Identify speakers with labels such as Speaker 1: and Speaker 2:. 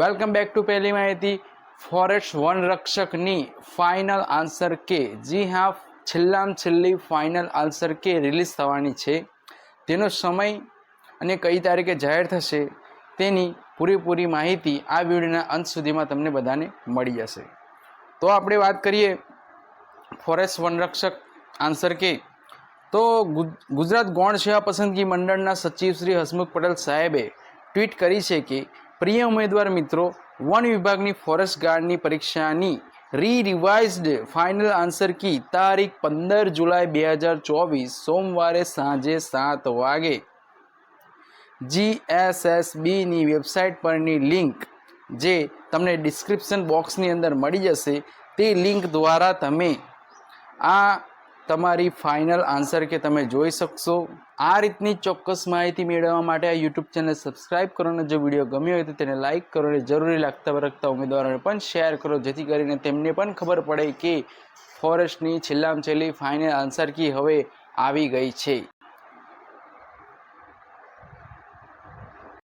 Speaker 1: Welcome back to પહેલી માહિતી forest વન રક્ષકની ફાઇનલ આન્સર કે જી હા, છેલ્લામાં છેલ્લી ફાઇનલ આન્સર કે રિલીઝ થવાની છે. તેનો સમય અને કઈ તારીખે જાહેર થશે તેની પૂરેપૂરી માહિતી આ વિડીયોના અંત સુધીમાં તમને બધાને મળી જશે. તો આપણે વાત કરીએ ફોરેસ્ટ વનરક્ષક આન્સર કે તો ગુજરાત ગૌણ સેવા પસંદગી મંડળના સચિવ શ્રી હસમુખ પટેલ સાહેબે ટ્વીટ કરી છે કે પ્રિય ઉમેદવાર મિત્રો, વન વિભાગની ફોરેસ્ટ ગાર્ડની પરીક્ષાની રી રિવાઇઝડ ફાઇનલ આન્સર કી તારીખ પંદર જુલાઈ બે હજાર ચોવીસ, સોમવારે સાંજે સાત વાગે. જીએસએસબીની વેબસાઇટ પરની લિંક જે તમને ડિસ્ક્રિપ્શન બોક્સની અંદર મળી જશે, તે લિંક દ્વારા તમે આ તમારી ફાઇનલ આન્સર કે તમે જોઈ શકશો. આ રીતની ચોક્કસ માહિતી મેળવવા માટે આ યુટ્યુબ ચેનલ સબસ્ક્રાઇબ કરો અને જો વીડિયો ગમ્યો હોય તો તેને લાઇક કરો અને જરૂરી લાગતા વરખતા ઉમેદવારોને પણ શેર કરો, જેથી કરીને તેમને પણ ખબર પડે કે ફોરેસ્ટની છેલ્લામાં છેલ્લી ફાઇનલ આન્સર કી હવે આવી ગઈ છે.